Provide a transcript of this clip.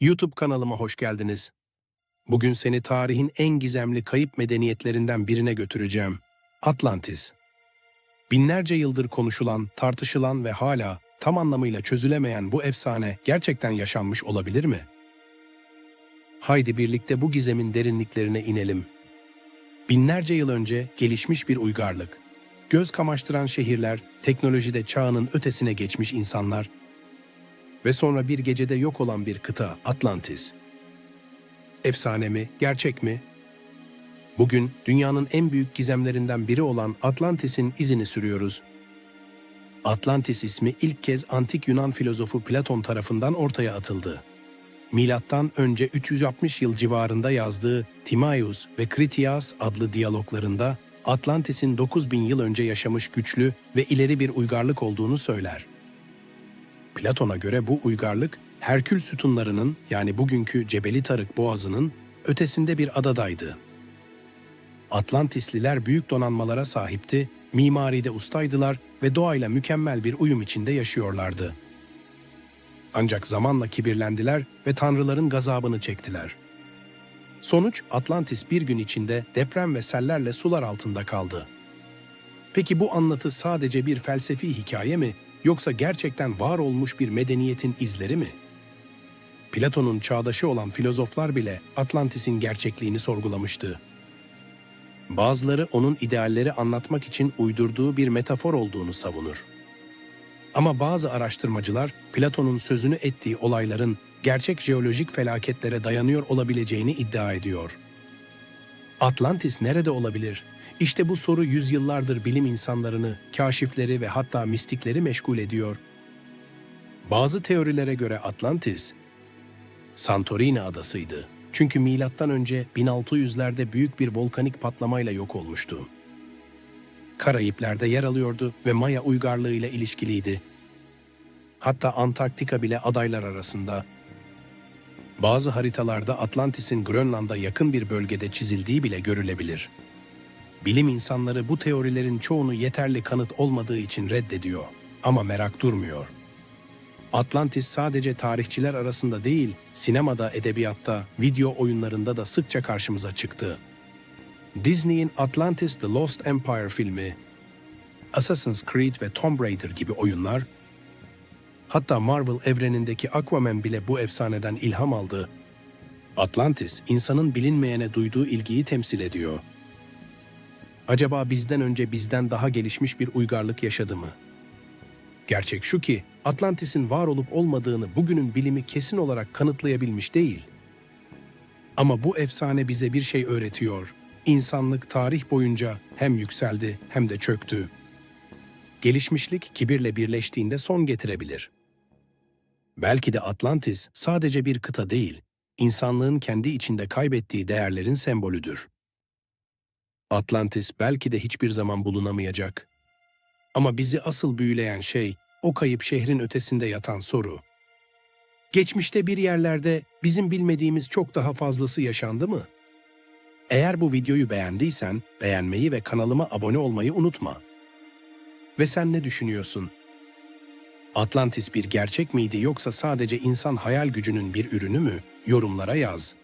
YouTube kanalıma hoş geldiniz. Bugün seni tarihin en gizemli kayıp medeniyetlerinden birine götüreceğim. Atlantis. Binlerce yıldır konuşulan, tartışılan ve hala tam anlamıyla çözülemeyen bu efsane gerçekten yaşanmış olabilir mi? Haydi birlikte bu gizemin derinliklerine inelim. Binlerce yıl önce gelişmiş bir uygarlık, göz kamaştıran şehirler, teknolojide çağının ötesine geçmiş insanlar ve sonra bir gecede yok olan bir kıta Atlantis. Efsane mi, gerçek mi? Bugün dünyanın en büyük gizemlerinden biri olan Atlantis'in izini sürüyoruz. Atlantis ismi ilk kez antik Yunan filozofu Platon tarafından ortaya atıldı. Milattan önce 360 yıl civarında yazdığı Timaeus ve Critias adlı diyaloglarında Atlantis'in 9000 yıl önce yaşamış güçlü ve ileri bir uygarlık olduğunu söyler. Platon'a göre bu uygarlık Herkül sütunlarının yani bugünkü Cebeli Tarık Boğazı'nın ötesinde bir adadaydı. Atlantisliler büyük donanmalara sahipti, mimaride ustaydılar ve doğayla mükemmel bir uyum içinde yaşıyorlardı. Ancak zamanla kibirlendiler ve tanrıların gazabını çektiler. Sonuç Atlantis bir gün içinde deprem ve sellerle sular altında kaldı. Peki bu anlatı sadece bir felsefi hikaye mi yoksa gerçekten var olmuş bir medeniyetin izleri mi? Platon'un çağdaşı olan filozoflar bile Atlantis'in gerçekliğini sorgulamıştı. Bazıları onun idealleri anlatmak için uydurduğu bir metafor olduğunu savunur. Ama bazı araştırmacılar Platon'un sözünü ettiği olayların gerçek jeolojik felaketlere dayanıyor olabileceğini iddia ediyor. Atlantis nerede olabilir? İşte bu soru yüzyıllardır bilim insanlarını, kaşifleri ve hatta mistikleri meşgul ediyor. Bazı teorilere göre Atlantis, Santorini adasıydı. Çünkü milattan önce 1600'lerde büyük bir volkanik patlamayla yok olmuştu. Karayipler'de yer alıyordu ve Maya uygarlığıyla ilişkiliydi. Hatta Antarktika bile adaylar arasında. Bazı haritalarda Atlantis'in Grönland'a yakın bir bölgede çizildiği bile görülebilir. Bilim insanları bu teorilerin çoğunu yeterli kanıt olmadığı için reddediyor. Ama merak durmuyor. Atlantis sadece tarihçiler arasında değil, sinemada, edebiyatta, video oyunlarında da sıkça karşımıza çıktı. Disney'in Atlantis The Lost Empire filmi, Assassin's Creed ve Tomb Raider gibi oyunlar, hatta Marvel evrenindeki Aquaman bile bu efsaneden ilham aldı. Atlantis, insanın bilinmeyene duyduğu ilgiyi temsil ediyor. Acaba bizden önce bizden daha gelişmiş bir uygarlık yaşadı mı? Gerçek şu ki Atlantis'in var olup olmadığını bugünün bilimi kesin olarak kanıtlayabilmiş değil. Ama bu efsane bize bir şey öğretiyor. İnsanlık tarih boyunca hem yükseldi hem de çöktü. Gelişmişlik kibirle birleştiğinde son getirebilir. Belki de Atlantis sadece bir kıta değil, insanlığın kendi içinde kaybettiği değerlerin sembolüdür. Atlantis belki de hiçbir zaman bulunamayacak. Ama bizi asıl büyüleyen şey o kayıp şehrin ötesinde yatan soru. Geçmişte bir yerlerde bizim bilmediğimiz çok daha fazlası yaşandı mı? Eğer bu videoyu beğendiysen beğenmeyi ve kanalıma abone olmayı unutma. Ve sen ne düşünüyorsun? Atlantis bir gerçek miydi yoksa sadece insan hayal gücünün bir ürünü mü? Yorumlara yaz.